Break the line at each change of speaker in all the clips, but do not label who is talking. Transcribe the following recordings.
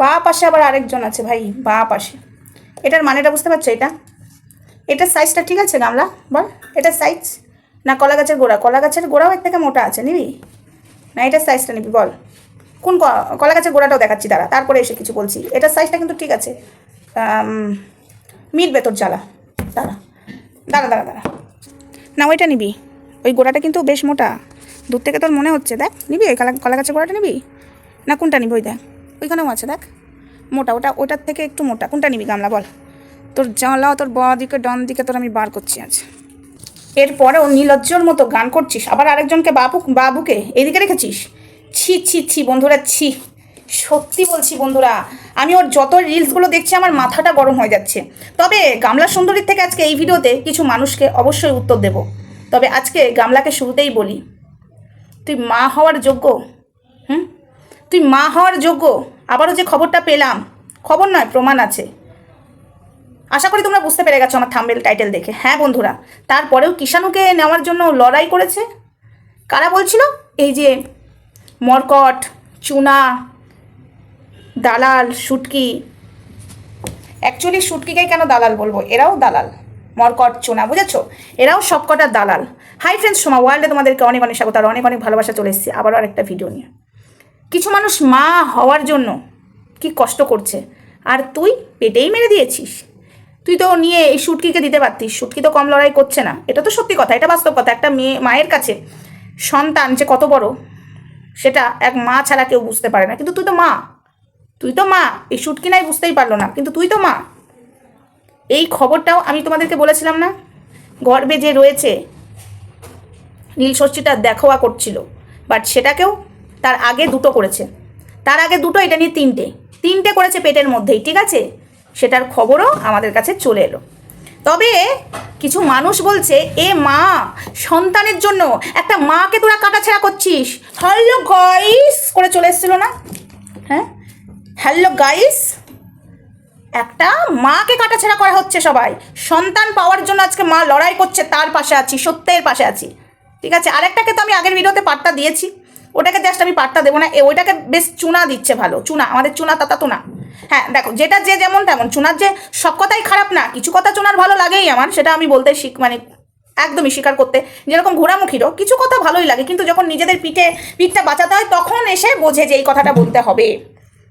বা পাশে আবার আরেকজন আছে ভাই বা পাশে। এটার মানেটা বুঝতে পারছ এটা? এটার সাইজটা ঠিক আছে গামলা? বল এটার সাইজ না কলা গাছের গোড়া? কলা গাছের গোড়াও এর থেকে মোটা আছে নিবি? না এটার সাইজটা নিবি বল। কোন কলা গাছের গোড়াটাও দেখাচ্ছি দাঁড়া তারপরে এসে কিছু বলছি। এটার সাইজটা কিন্তু ঠিক আছে। আম, মিটবে তোর জ্বালা। দাঁড়া দাঁড়া দাঁড়া দাঁড়া। না ওইটা নিবি। ওই গোড়াটা কিন্তু বেশ মোটা। দূর থেকে তোর মনে হচ্ছে দেখ নিবি ওই কলা কলা গাছের গোড়াটা নিবি? না কোনটা নিবি ওই দেখ। ওইখানেও আছে, দেখ। মোটা, ওটা, ওটার থেকে একটু মোটা। কোনটা নিবি গামলা বল। তোর জ্বালা তোর বাঁ দিকে, ডান দিকে তোর আমি বার করছি আজ। এরপরে ও নীলজ্জর মতো গান করছিস। আবার আরেকজনকে বাবু বাবুকে এদিকে রেখেছিস? ছি ছি ছি, বন্ধুরা, ছি। সত্যি বলছি বন্ধুরা, আমি ওর যত রিলসগুলো দেখছি আমার মাথাটা গরম হয়ে যাচ্ছে। তবে গামলা সুন্দরীর থেকে আজকে এই ভিডিওতে কিছু মানুষকে অবশ্যই উত্তর দেব। তবে আজকে গামলাকে শুরুতেই বলি, তুই মা হওয়ার যোগ্য তুই মা হওয়ার যোগ্য। আবারও যে খবরটা পেলাম, খবর নয়, প্রমাণ আছে। আশা করি তোমরা বুঝতে পেরে গেছো আমার থাম্বেল টাইটেল দেখে। হ্যাঁ বন্ধুরা, তারপরেও কিষাণুকে নেওয়ার জন্য লড়াই করেছে। কারা বলছিল? এই যে মরকট, চুনা, দালাল, শুটকি। অ্যাকচুয়ালি শুটকিকে কেন দালাল বলব? এরাও দালাল, মরকট, চুনা, বুঝেছ? এরাও সবকটা দালাল। হাই ফ্রেন্ডস সোমা ওয়ার্ল্ডে তোমাদেরকে অনেক অনেক স্বাগত আর অনেক অনেক ভালোবাসা চলে এসেছি। আবারও আরেকটা ভিডিও নিয়ে। কিছু মানুষ মা হওয়ার জন্য কি কষ্ট করছে। আর তুই পেটেই মেরে দিয়েছিস। তুই তো নিয়ে এই সুটকিকে দিতে পারতিস। সুটকি তো কম লড়াই করছে না। এটা তো সত্যি কথা, এটা বাস্তব কথা। একটা মেয়ে, মায়ের কাছে সন্তান যে কত বড়, সেটা এক মা ছাড়া কেউ বুঝতে পারে না। কিন্তু তুই তো মা। তুই তো মা। এই সুটকি নাই বুঝতেই পারল না। কিন্তু তুই তো মা। এই খবরটাও আমি তোমাদেরকে বলেছিলাম না? গর্বে যে রয়েছে, নীলষষ্ঠীটা দেখাওয়া করছিল। বাট সেটাকেও তার আগে দুটো করেছে। তার আগে দুটো, এটা নিয়ে তিনটে। তিনটে করেছে পেটের মধ্যেই, ঠিক আছে? সেটার খবরও আমাদের কাছে চলে এলো। তবে কিছু মানুষ বলছে, এ মা, সন্তানের জন্য একটা মাকে তোরা কাটাছেড়া করছিস। হ্যালো গাইস করে চলে এসেছিল না? হ্যাঁ? হ্যালো গাইস একটা মাকে কাটাছেড়া করা হচ্ছে সবাই। সন্তান পাওয়ার জন্য আজকে মা লড়াই করছে, তার পাশে আছি, সত্যের পাশে আছি। ঠিক আছে? আরেকটাকে তো আমি আগের ভিডিওতে পাট্টা দিয়েছি। ওটাকে জাস্ট আমি পাট্টা দেবো না ওইটাকে বেশ চুনা দিচ্ছে ভালো, চুনা, আমাদের চুনা তাতা তো না হ্যাঁ দেখো, যেটা যে যেমন তেমন, চুনার যে সব কথাই খারাপ না, কিছু কথা চুনার ভালো লাগেই আমার, সেটা আমি বলতে শিখ মানে একদমই স্বীকার করতে, যেরকম ঘোরামুখিরও কিছু কথা ভালোই লাগে, কিন্তু যখন নিজেদের পিঠে, পিঠটা বাঁচাতে হয়, তখন এসে বোঝে যে এই কথাটা বলতে হবে।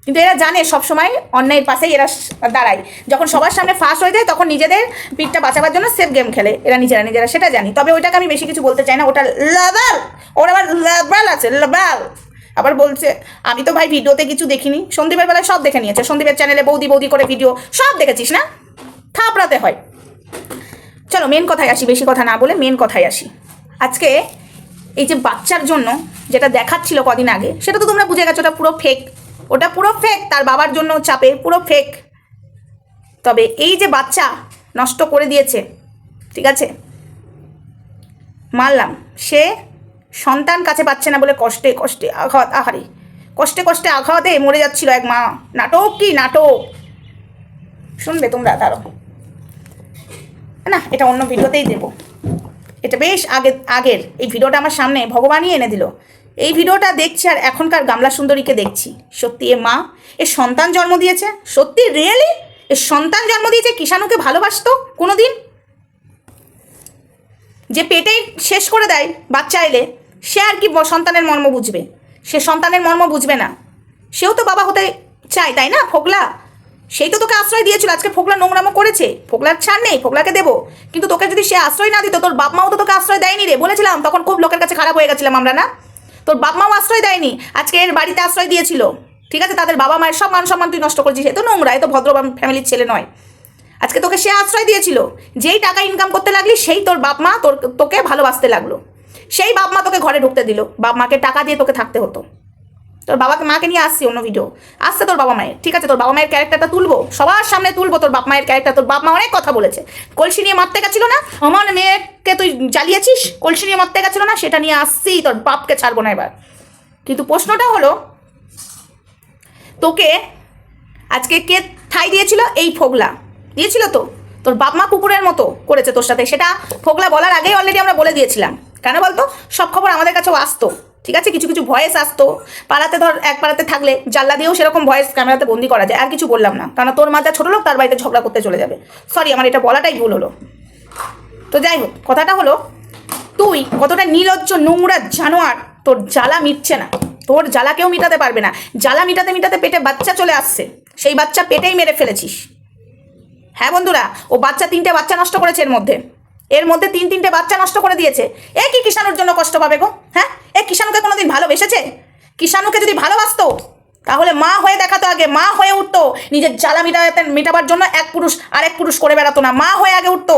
কিন্তু এরা জানে সবসময় অন্যায়ের পাশেই এরা দাঁড়ায়। যখন সবার সামনে ফার্স্ট হয়ে যায়, তখন নিজেদের পিঠটা বাঁচাবার জন্য সেফ গেম খেলে। এরা নিজেরা নিজেরা সেটা জানি। তবে ওইটাকে আমি বেশি কিছু বলতে চাই না। ওটা লেভেল ওর আবার লেভেল আছে লেভেল আবার বলছে, আমি তো ভাই ভিডিওতে কিছু দেখিনি। সন্দীপের বেলায় সব দেখে নিয়েছে। সন্দীপের চ্যানেলে বৌদি বৌদি করে ভিডিও সব দেখেছিস না? থাপড়াতে হয়। চলো মেন কথায় আসি, বেশি কথা না বলে মেন কথায় আসি। আজকে এই যে বাচ্চার জন্য যেটা দেখাচ্ছিল কদিন আগে, সেটা তো তোমরা বুঝে গেছো, ওটা পুরো ফেক ওটা পুরো ফেক তার বাবার জন্য চাপে, পুরো ফেক তবে এই যে বাচ্চা নষ্ট করে দিয়েছে, ঠিক আছে? মানলাম সে সন্তান কাছে পাচ্ছে না বলে কষ্টে কষ্টে আঘাত, আহারে। কষ্টে কষ্টে আঘাতে মরে যাচ্ছিল এক মা। নাটক কি? নাটক। শুনবে তোমরা তারও না, এটা অন্য ভিডিওতেই দেবো। এটা বেশ আগে, আগের। এই ভিডিওটা আমার সামনে ভগবানই এনে দিল। এই ভিডিওটা দেখছি আর এখনকার গামলা সুন্দরীকে দেখছি। সত্যি এ মা, এ সন্তান জন্ম দিয়েছে? সত্যি রিয়েলি এ সন্তান জন্ম দিয়েছে? কিষাণুকে ভালোবাসতো কোনো দিন যে পেটেই শেষ করে দেয় বাচ্চা এলে, সে আর কি সন্তানের মর্ম বুঝবে? সে সন্তানের মর্ম বুঝবে না। সেও তো বাবা হতে চায়, তাই না, ফোকলা? সেই তো তোকে আশ্রয় দিয়েছিল, আজকে ফোকলা নোংরামো করেছে। ফোকলার ছাড় নেই, ফোকলাকে দেবো। কিন্তু তোকে যদি সে আশ্রয় না দিত, তোর বাপ মাও তো তোকে আশ্রয় দেয়নি রে। বলেছিলাম, তখন খুব লোকের কাছে খারাপ হয়ে গেছিলাম আমরা, না? তোর বাপ মাও আশ্রয় দেয়নি। আজকে এর বাড়িতে আশ্রয় দিয়েছিল। ঠিক আছে? তাদের বাবা মায়ের সব মান সম্মান তুই নষ্ট করছিস। এ তো নোংরা, এ তো ভদ্র ফ্যামিলির ছেলে নয়। আজকে তোকে সে আশ্রয় দিয়েছিল। যেই টাকা ইনকাম করতে লাগলি, সেই তোর বাপ মা তোর, তোকে ভালোবাসতে লাগল। সেই বাপ মা তোকে ঘরে ঢুকতে দিল। বাপ মাকে টাকা দিয়ে তোকে থাকতে হতো। তোর বাবাকে মাকে নিয়ে আসছি অন্য ভিডিও আসছে তোর বাবা মায়ের, ঠিক আছে? তোর বাবা মায়ের ক্যারেক্টারটা তুলবো, সবার সামনে তুলবো তোর বাপ মায়ের ক্যারেক্টার তোর বাপ মা অনেক কথা বলেছে। কলসি নিয়ে মারতে গেছিল না? আমার মেয়েকে তুই জ্বালিয়েছিস? কলসি নিয়ে মারতে গেছিল না? সেটা নিয়ে আসছি, তোর বাপকে ছাড়বো না এবার। কিন্তু প্রশ্নটা হলো, তোকে আজকে কে ঠাই দিয়েছিল? এই ফোগলা। দিয়েছিল তো? তোর বাপ মা কুকুরের মতো করেছে তোর সাথে। সেটা ফোগলা বলার আগেই অলরেডি আমরা বলে দিয়েছিলাম। কেন বলতো? সব খবর আমাদের কাছেও আসতো। ঠিক আছে? কিছু কিছু ভয়েস আসতো। পাড়াতে ধর, এক পাড়াতে থাকলে জানলা দিয়েও সেরকম ভয়েস ক্যামেরাতে বন্দি করা যায়। আর কিছু বললাম না। কারণ তোর মাথা ছোটো লোক, তার বাড়িতে ঝগড়া করতে চলে যাবে। সরি আমার এটা বলাটাই ভুল হলো। তো যাই হোক, কথাটা হলো, তুই কতটা নির্লজ্জ নোংরা জানোয়ার, তোর জ্বালা মিটছে না। তোর জ্বালা কেউ মিটাতে পারবে না। জ্বালা মিটাতে মিটাতে পেটে বাচ্চা চলে আসছে। সেই বাচ্চা পেটেই মেরে ফেলেছিস। হ্যাঁ বন্ধুরা, ও বাচ্চা, তিনটে বাচ্চা নষ্ট করেছে এর মধ্যে। এর মধ্যে তিন তিনটে বাচ্চা নষ্ট করে দিয়েছে। এ কি কিষাণুর জন্য কষ্ট পাবে গো? হ্যাঁ? এ কিষাণুকে কোনোদিন ভালোবেসেছে? কিষাণুকে যদি ভালোবাসতো, তাহলে মা হয়ে দেখাতো আগে, মা হয়ে উঠতো। নিজের জ্বালা মিটাতে মেটাবার জন্য এক পুরুষ আরেক পুরুষ করে বেড়াতো না, মা হয়ে আগে উঠতো।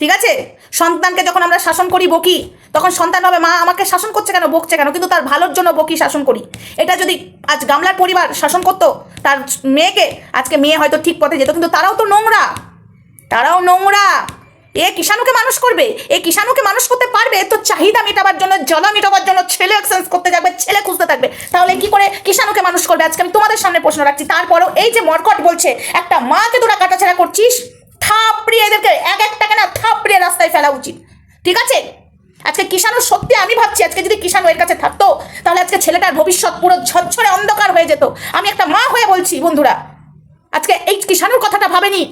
ঠিক আছে? সন্তানকে যখন আমরা শাসন করি বকি, তখন সন্তান হবে মা, আমাকে শাসন করছে কেন? বকছে কেন? কিন্তু তার ভালোর জন্য বকি শাসন করি। এটা যদি আজ গামলার পরিবার শাসন করতো, তার মেয়েকে, আজকে মেয়ে হয়তো ঠিক পথে যেত, কিন্তু তারাও তো নোংরা। তারাও নোংরা। এ কিষাণুকে মানুষ করবে? এ কিষাণুকে মানুষ করতে পারবে? তো চাহিদা মেটাবার জন্য, জলা মেটাবার জন্য ছেলে এক্সচেঞ্জ করতে থাকবে, ছেলে খুঁজতে থাকবে। তাহলে কি করে কিষাণুকে মানুষ করবে? আজকে আমি তোমাদের সামনে প্রশ্ন রাখছি। তারপরেও এই যে মরকট বলছে, একটা মাকে তোরা কাটাছেড়া করছিস? থাপড়িয়ে এদেরকে এক একটাকে না থাপড়িয়ে রাস্তায় ফেলা উচিত। ঠিক আছে? আজকে কিষাণু সত্যি আমি ভাবছি, আজকে যদি কিষাণু এর কাছে থাকতো, তাহলে আজকে ছেলেটার ভবিষ্যৎ পুরো ঝরঝরে অন্ধকার হয়ে যেত। আমি একটা মা হয়ে বলছি, বন্ধুরা। আজকে এই কিষাণুর কথাটা ভাবেনি।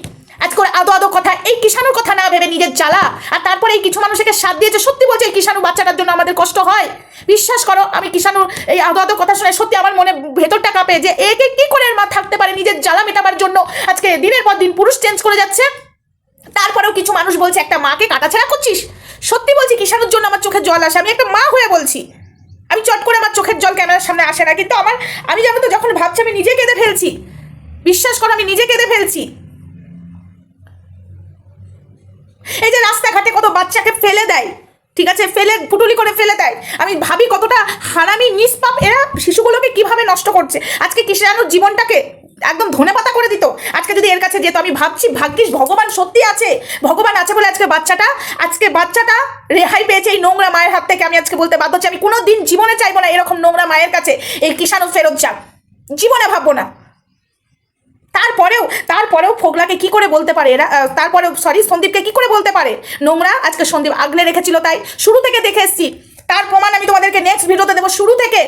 আজকে ওর আদো আদো কথা, এই কিষাণুর কথা না ভেবে নিজের জ্বালা। আর তারপরে এই কিছু মানুষকে সাথ দিয়েছে, সত্যি বলছে এই কিষাণু বাচ্চাটার জন্য আমাদের কষ্ট হয়। বিশ্বাস করো, আমি কিষাণুর এই আদো আদো কথা শুনে সত্যি আমার মনে ভেতরটা কাঁপে যে একে কি করে মা থাকতে পারে নিজের জ্বালা মেটাবার জন্য? আজকে দিনের পর দিন পুরুষ চেঞ্জ করে যাচ্ছে। তারপরেও কিছু মানুষ বলছে, একটা মাকে কাটাছাড়া করছিস? সত্যি বলছি, কিষাণুর জন্য আমার চোখের জল আসে। আমি একটা মা হয়ে বলছি। আমি চট করে আমার চোখের জল ক্যামেরার সামনে আসে না, কিন্তু আমার আমি জানো তো, যখন ভাবছি আমি নিজে কেঁদে ফেলছি। বিশ্বাস করো, আমি নিজে কেঁদে ফেলছি। এই যে রাস্তাঘাটে কত বাচ্চাকে ফেলে দেয়, ঠিক আছে? ফেলে, পুটুলি করে ফেলে দেয়। আমি ভাবি কতটা হারামি, নিষ্পাপ এরা শিশুগুলোকে কীভাবে নষ্ট করছে। আজকে কিষাণুর জীবনটাকে একদম ধনে পাতা করে দিত। আজকে যদি এর কাছে যেত, আমি ভাবছি, ভাগ্যিস ভগবান সত্যি আছে। ভগবান আছে বলে আজকে বাচ্চাটা আজকে বাচ্চাটা রেহাই পেয়েছে এই নোংরা মায়ের হাত থেকে। আমি আজকে বলতে বাধ্য হচ্ছি, আমি কোনো দিন জীবনে চাইব না এরকম নোংরা মায়ের কাছে এই কিষাণু ফেরত যাক। জীবনে ভাববো না। তারপরেও তারপরেও ফোগলাকে কি করে বলতে পারে? এরা তারপরেও সরি সন্দীপকে কি করে বলতে পারে? নোংরা, আজকে সন্দীপ আগলে রেখেছিল তাই। শুরু থেকে দেখে এসছি। তার প্রমাণ আমি তোমাদেরকে নেক্সট ভিডিওতে দেবো। শুরু থেকে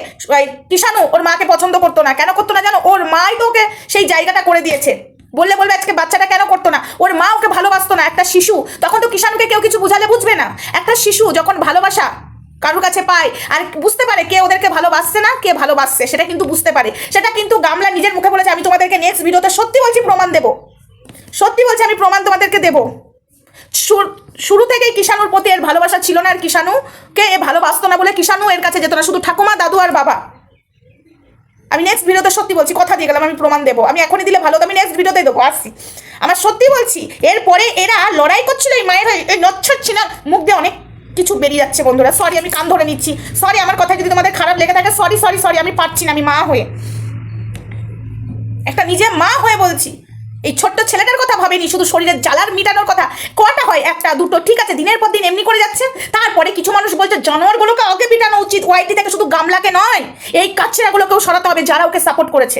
কিষাণু ওর মাকে পছন্দ করতো না। কেন করতো না জানো? ওর মাই তো ওকে সেই জায়গাটা করে দিয়েছে। বললে বলবে, আজকে বাচ্চাটা কেন করতো না? ওর মা ওকে ভালোবাসতো না। একটা শিশু, তখন তো কিষাণুকে কেউ কিছু বুঝালে বুঝবে না। একটা শিশু যখন ভালোবাসা কারোর কাছে পায়? আর বুঝতে পারে কে ওদেরকে ভালোবাসছে না, কে ভালোবাসছে, সেটা কিন্তু বুঝতে পারে। সেটা কিন্তু গামলা নিজের মুখে বলেছে, আমি তোমাদেরকে নেক্সট ভিডিওতে সত্যি বলছি প্রমাণ দেবো। সত্যি বলছি আমি প্রমাণ তোমাদেরকে দেবো। শুর- থেকেই কিষাণুর প্রতি এর ভালোবাসা ছিল না আর কিষাণুকে এ ভালোবাসতো না বলে কিষাণু এর কাছে যেত না, শুধু ঠাকুমা, দাদু আর বাবা। আমি নেক্সট ভিডিওতে সত্যি বলছি, কথা দিয়ে গেলাম, আমি প্রমাণ দেবো। আমি এখনই দিলে ভালো আমি নেক্সট ভিডিওতে দেবো, আসছি। আমার সত্যি বলছি, এরপরে এরা লড়াই করছিল, এই মায়ের হয়ে এই নচ্ছর না মুখ দিয়ে অনেক কিছু বেরিয়ে যাচ্ছে বন্ধুরা। সরি আমি কান ধরে নিচ্ছি। সরি আমার কথা যদি তোমাদের খারাপ লেগে থাকে সরি সরি সরি আমি পারছি না, আমি মা হয়ে। একটা নিজে মা হয়ে বলছি। এই ছোট্ট ছেলেটার কথা ভাবেনি, শুধু শরীরের জ্বালার মিটানোর কথা। কটা হয়? একটা, দুটো, ঠিক আছে, দিনের পর দিন এমনি করে যাচ্ছে। তারপরে কিছু মানুষ বলছে, জানোয়ারগুলোকে আগে পিটানো উচিত। ওয়াইটি থেকে শুধু গামলাকে নয়, এই কাচ্ছেরাগুলোকেও সরাতে হবে যারা ওকে সাপোর্ট করেছে।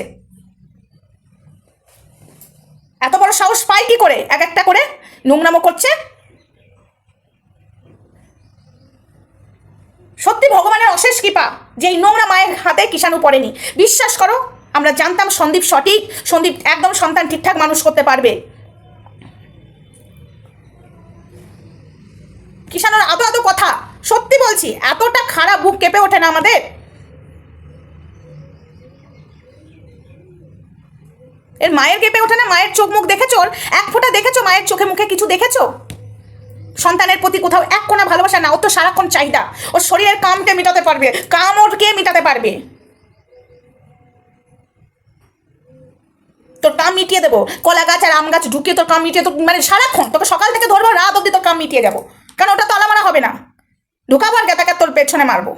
এত বড় সাহস পায় কি করে? এক একটা করে নোংরামো করছে। সত্যি ভগবানের অশেষ কৃপা, যে এই নোংরা মায়ের হাতে কিষাণু পড়েনি। বিশ্বাস করো, আমরা জানতাম সন্দীপ সঠিক, সন্দীপ একদম সন্তান ঠিকঠাক মানুষ করতে পারবে। কিষাণুর আদো আদো কথা, সত্যি বলছি, এতটা খারাপ বুক কেঁপে ওঠে না আমাদের। এর মায়ের কেঁপে ওঠে না? মায়ের চোখ মুখ দেখেছ এক ফোঁটা দেখেছ মায়ের চোখে মুখে কিছু দেখেছ? সন্তানের প্রতি কোথাও এক কোনা ভালোবাসা না ও তো সারাক্ষণ চাহিদা। ওর শরীরের কামকে মেটাতে পারবে কাম ওর কে মেটাতে পারবে। তোর কাম মিটিয়ে দেবো, কলা গাছ আর আম গাছ ঢুকিয়ে তোর কাম মিটিয়ে, তোর মানে সারাক্ষণ, তোকে সকাল থেকে ধরবো, রাত অব্দি তোর কাম মিটিয়ে যাব। কারণ ওটা তলা মারা হবে না। ঢুকাবার গেতাকে তোর পেছনে মারবো।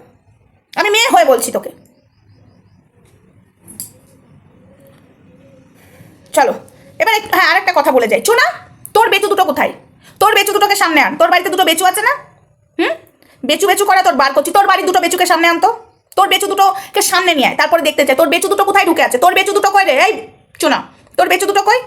আমি মেয়ে হয়ে বলছি তোকে। চলো, এবার হ্যাঁ আরেকটা কথা বলে যাই। চুনা, তোর বেতু দুটো কোথায়? তোর বেচু দুটোকে সামনে আন। তোর বাড়িতে দুটো বেচু আছে না? হুম? বেচু বেচু করা তোর বার করছি। তোর বাড়ির দুটো বেচুকে সামনে আনতো। তোর বেচু দুটোকে সামনে নিয়ে আয়, তারপরে দেখতে চাই তোর বেচু দুটো কোথায় ঢুকে আছে? তোর বেচু দুটো কয় রে? এই চুনা তোর বেচু দুটো কই?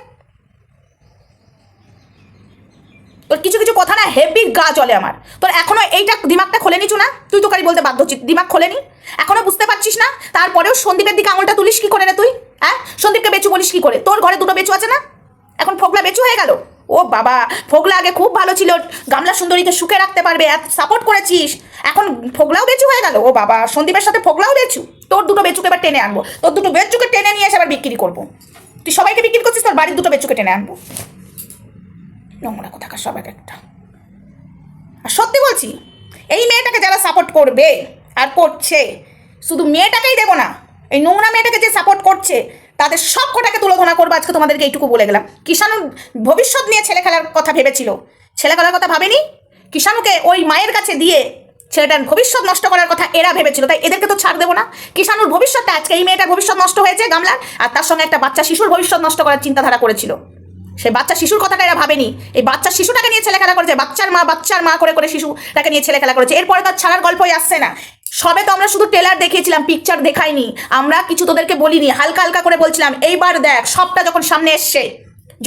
তোর কিছু কিছু কথা না হেভি গা চলে আমার। তোর এখনও এইটা দিমাগটা খোলে নিচু না তুই তো তোকারি বলতে বাধ্য হচ্ছিস। দিমাগ খোলেনি? এখনও বুঝতে পারছিস না? তারপরেও সন্দীপের দিকে আঙুলটা তুলিস কি করে রে তুই? হ্যাঁ? সন্দীপকে বেচু বলিস কি করে? তোর ঘরে দুটো বেচু আছে না? এখন ফোকলা বেচু হয়ে গেল? ও বাবা ফোকলা আগে খুব ভালো ছিল। গামলা সুন্দরীকে সুখে রাখতে পারবে, এত সাপোর্ট করেছিস। এখন ফোকলাও বেচু হয়ে গেল। ও বাবা, সন্দীপের সাথে ফোকলাও বেচু? তোর দুটো বেচুকে এবার টেনে আনব। তোর দুটো বেচুকে টেনে নিয়ে এসে আবার বিক্রি করব। তুই সবাইকে বিক্রি করছিস, তোর বাড়ির দুটো বেচুকে টেনে আনব। নোংরা কোথাকার সব এক একটা। আর সত্যি বলছি, এই মেয়েটাকে যারা সাপোর্ট করবে আর করছে, শুধু মেয়েটাকেই দেবো না, এই নোংরা মেয়েটাকে যে সাপোর্ট করছে তাদের সব কটাকে তুলোধনা করব, আজকে তোমাদেরকে এইটুকু বলে গেলাম। কিষাণু ভবিষ্যৎ নিয়ে ছেলে খেলার কথা ভেবেছিল। ছেলে খেলার কথা ভাবেনি? কিষাণুকে ওই মায়ের কাছে দিয়ে ছেলেটার ভবিষ্যৎ নষ্ট করার কথা এরা ভেবেছিল, তাই এদেরকে তো ছাড় দেবো না। কিষাণুর ভবিষ্যৎটা আজকে এই মেয়েটার ভবিষ্যৎ নষ্ট হয়েছে গামলার, আর তার সঙ্গে একটা বাচ্চা শিশুর ভবিষ্যৎ নষ্ট করার চিন্তাধারা করেছিল। সে বাচ্চা শিশুর কথাটা এরা ভাবেনি। এই বাচ্চা শিশুটাকে নিয়ে ছেলে খেলা করেছে, বাচ্চার মা বাচ্চার মা করে করে শিশুটাকে নিয়ে ছেলে খেলা করেছে। এরপরে তার ছাড়ার গল্পই আসছে না। সবে তো আমরা শুধু টেলার দেখিয়েছিলাম পিকচার দেখাইনি। আমরা কিছু তোদেরকে বলিনি, হালকা হালকা করে বলছিলাম, এইবার দেখ, সবটা যখন সামনে এসছে।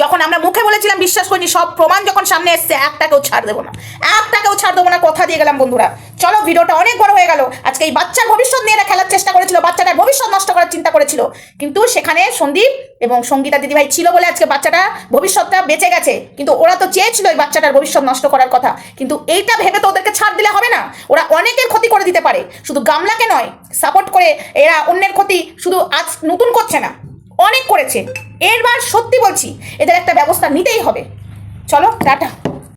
যখন আমরা মুখে বলেছিলাম, বিশ্বাস করিনি, সব প্রমাণ যখন সামনে এসছে, একটাকেও ছাড় দেবো না। একটাকেও ছাড় দেবো না, কথা দিয়ে গেলাম বন্ধুরা। চলো, ভিডিওটা অনেক বড় হয়ে গেল। আজকে এই বাচ্চার ভবিষ্যৎ নিয়ে এরা খেলার চেষ্টা করেছিল, বাচ্চাটার ভবিষ্যৎ নষ্ট করার চিন্তা করেছিল। কিন্তু সেখানে সন্দীপ এবং সঙ্গীতা দিদিভাই ছিল বলে আজকে বাচ্চাটা ভবিষ্যৎটা বেঁচে গেছে। কিন্তু ওরা তো চেয়েছিল এই বাচ্চাটার ভবিষ্যৎ নষ্ট করার কথা। কিন্তু এইটা ভেবে তো ওদেরকে ছাড় দিলে হবে না। ওরা অনেকের ক্ষতি করে দিতে পারে। শুধু গামলাকে নয় সাপোর্ট করে এরা অন্যের ক্ষতি শুধু আজ নতুন করছে না, অনেক করেছে। এরবার সত্যি বলছি এদের একটা ব্যবস্থা নিতেই হবে। চলো টাটা।